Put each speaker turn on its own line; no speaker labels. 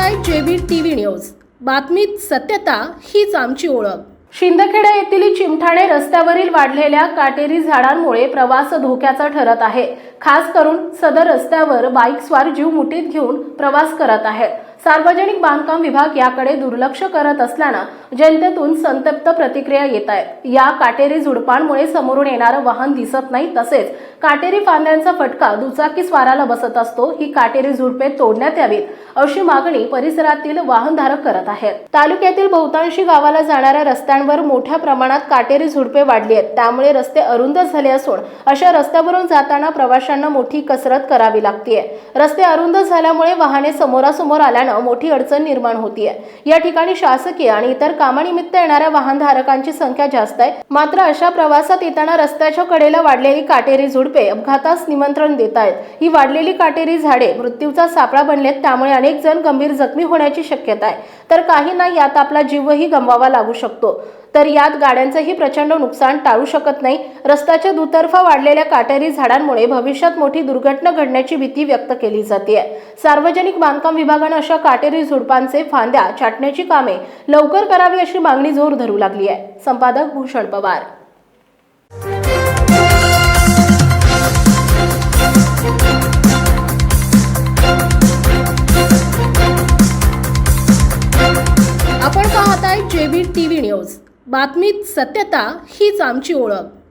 पाहताय T V news. बातमीत सत्यता हीच आमची ओळख. शिंदखेडा येथील चिमठाणे रस्त्यावरील वाढलेल्या काटेरी झाडांमुळे प्रवास धोक्याचा ठरत आहे. खास करून सदर रस्त्यावर बाईक स्वार जीव मुठीत घेऊन प्रवास करत आहेत. सार्वजनिक बांधकाम विभाग याकडे दुर्लक्ष करत असल्यानं जनतेतून संतप्त प्रतिक्रिया येत आहेत या काटेरी झुडपांमुळे समोरून येणारं वाहन दिसत नाही तसेच काटेरी फांद्यांचा फटका दुचाकी स्वाराला बसत असतो. ही काटेरी झुडपे तोडण्यात यावीत अशी मागणी परिसरातील वाहनधारक करत आहेत. तालुक्यातील बहुतांशी गावाला जाणाऱ्या रस्त्यांवर मोठ्या प्रमाणात काटेरी झुडपे वाढली आहेत. त्यामुळे रस्ते अरुंद झाले असून अशा रस्त्यावरून जाताना प्रवाशांना मोठी कसरत करावी लागतीये. रस्ते अरुंद झाल्यामुळे वाहने समोरासमोर आल्यानं मोठी अडचण निर्माण होतीये. या ठिकाणी शासकीय आणि इतर कामानिमित्त येणाऱ्या वाहनधारकांची संख्या जास्त आहे. मात्र अशा प्रवासात येताना रस्त्याच्या कडेला वाढलेली काटेरी झुडपे अपघातास निमंत्रण देत आहेत ही वाढलेली काटेरी झाडे मृत्यूचा सापळा बनलेत त्यामुळे अनेक जण गंभीर जखमी होण्याची शक्यता आहे. तर काहींना यात आपला जीवही गमवावा लागू शकतो. तर यात गाड्यांचंही प्रचंड नुकसान टाळू शकत नाही. रस्त्याच्या दुतर्फा वाढलेल्या काटेरी झाडांमुळे भविष्यात मोठी दुर्घटना घडण्याची भीती व्यक्त केली जाते. सार्वजनिक बांधकाम विभागानं अशा काटेरी झुडपांचे फांद्या छाटण्याची कामे लवकर करावी अशी मागणी जोर धरू लागली आहे. संपादक भूषण पवार. आपण पाहत आहे जेबी टीव्ही न्यूज. बातमीत सत्यता हीच आमची ओळख.